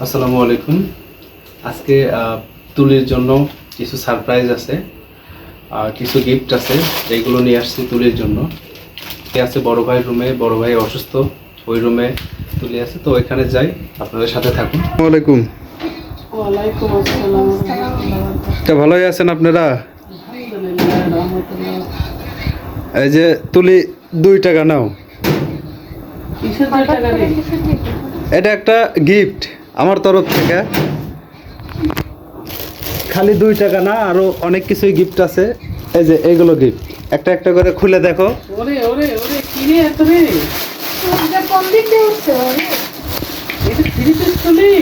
আসসালামু আলাইকুম। আজকে তুলির জন্য কিছু সারপ্রাইজ আছে আর কিছু গিফট আছে যেগুলো নিয়ে আসছি তুলির জন্য। আছে? বড় ভাইয়ের রুমে বড় ভাই অসুস্থ ওই রুমে তুলি আছে তো ওইখানে যাই আপনাদের সাথে থাকুন। ওয়ালাইকুম ওয়ালাইকুম তা ভালোই আছেন আপনারা? এই যে তুলি দুই টাকা নাও। এটা একটা গিফট আমার তরফ থেকে। খালি দুই টাকা না আরও অনেক কিছুই গিফট আছে। এই যে এইগুলো গিফট একটা একটা করে খুলে দেখো। ওরে ওরে ওরে কিনে এত রে? কোন দিক দিয়ে উঠছে এটা থ্রি পিস চলি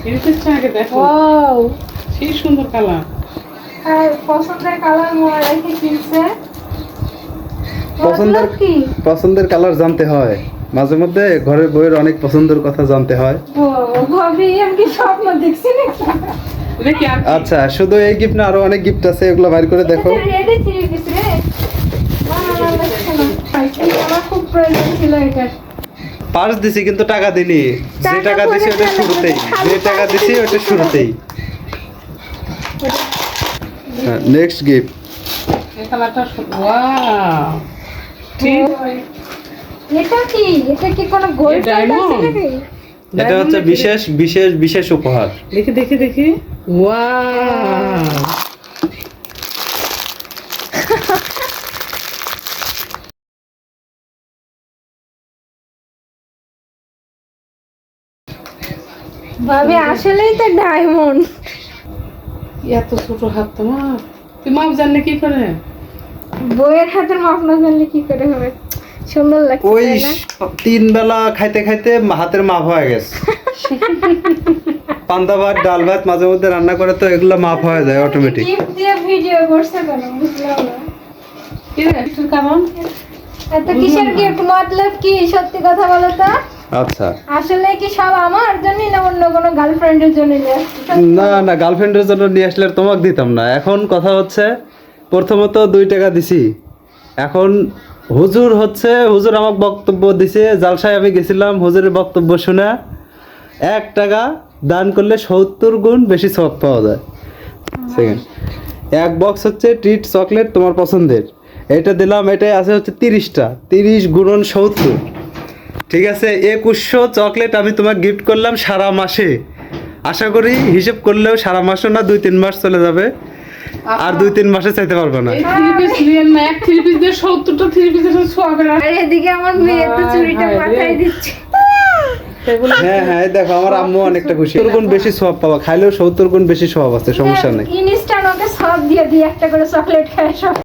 থ্রি পিস আগে দেখো। ওয়াও। সেই সুন্দর কালার। আর পছন্দের কালার মোয়া রেখে কিনছে পছন্দের পছন্দের কালার জানতে হয়। মাঝে মধ্যে ঘরের বইয়ের অনেক পছন্দের কথা জানতে হয়? আচ্ছা শুধু এই গিফট না আরও অনেক গিফট আছে এগুলো বাইর করে দেখো। এটা। পার্স দিছি কিন্তু টাকা দিনি যে টাকা দিছি ওটা শুরুতেই। যে টাকা দিছি ওটা শুরুতেই। নেক্সট গিফট এই কালারটা ওয়াও এটা কি? এটা কি কোনো গোল্ড নাকি? এটা হচ্ছে বিশেষ বিশেষ বিশেষ উপহার। দেখি দেখি দেখি। ওয়াও ভাবি আসলেই তো ডায়মন্ড এত ছোট হাত তোমার। তুই মাপ জানলে কি করে? বইয়ের হাতের মাপ না জানলে কি করে হবে? সুন্দর লাগছে ওই তিন বেলা খাইতে খাইতে হাতের মাপ হয়ে গেছে। পান্তা ভাত ডাল ভাত মাঝে মধ্যে রান্না করে তো এগুলো মাপ হয়ে যায় অটোমেটিক টিপ দিয়ে ভিডিও করছে কেন? বুঝলাম না। কি রে একটু কারণ এত কিসের গিফট মতলব কি? সত্যি কথা বলো তো। আচ্ছা। আসলে কি সব আমার জন্য না অন্য কোনো গার্লফ্রেন্ডের জন্য নিয়ে না না গার্লফ্রেন্ডের জন্য নিয়ে আসলে তোমাকে দিতাম না। এখন কথা হচ্ছে প্রথমত দুই টাকা দিছি। এখন হুজুর হচ্ছে, হুজুর আমাকে বক্তব্য দিছে, জালসায় আমি গেছিলাম, হুজুরের বক্তব্য শুনে এক টাকা দান করলে সত্তর গুণ বেশি সব পাওয়া যায়। সেকেন্ড এক বক্স হচ্ছে ট্রিট চকলেট তোমার পছন্দের। এটা দিলাম, এটাই আছে হচ্ছে তিরিশটা। তিরিশ গুণন সত্তর। ঠিক আছে, একুশশো চকলেট আমি তোমাকে গিফট করলাম সারা মাসে। আশা করি হিসেব করলেও সারা মাসও না, দুই তিন মাস চলে যাবে। আর দুই তিন মাসে চাইতে পারব না। থ্রি পিস নিয়ে না এক থ্রি পিস দিয়ে সত্তরটা থ্রি পিসের সোয়াবের আর এদিকে আমার মেয়ে তো চুরিটা মাথায় দিচ্ছে। হ্যাঁ হ্যাঁ দেখো আমার আম্মু অনেকটা খুশি। সত্তর গুণ বেশি সব পাওয়া খাইলেও সত্তর গুণ বেশি সব আছে সমস্যা নেই। ইনস্ট্যান্ট ওকে সব দিয়ে দিয়ে একটা করে চকলেট খায় সব।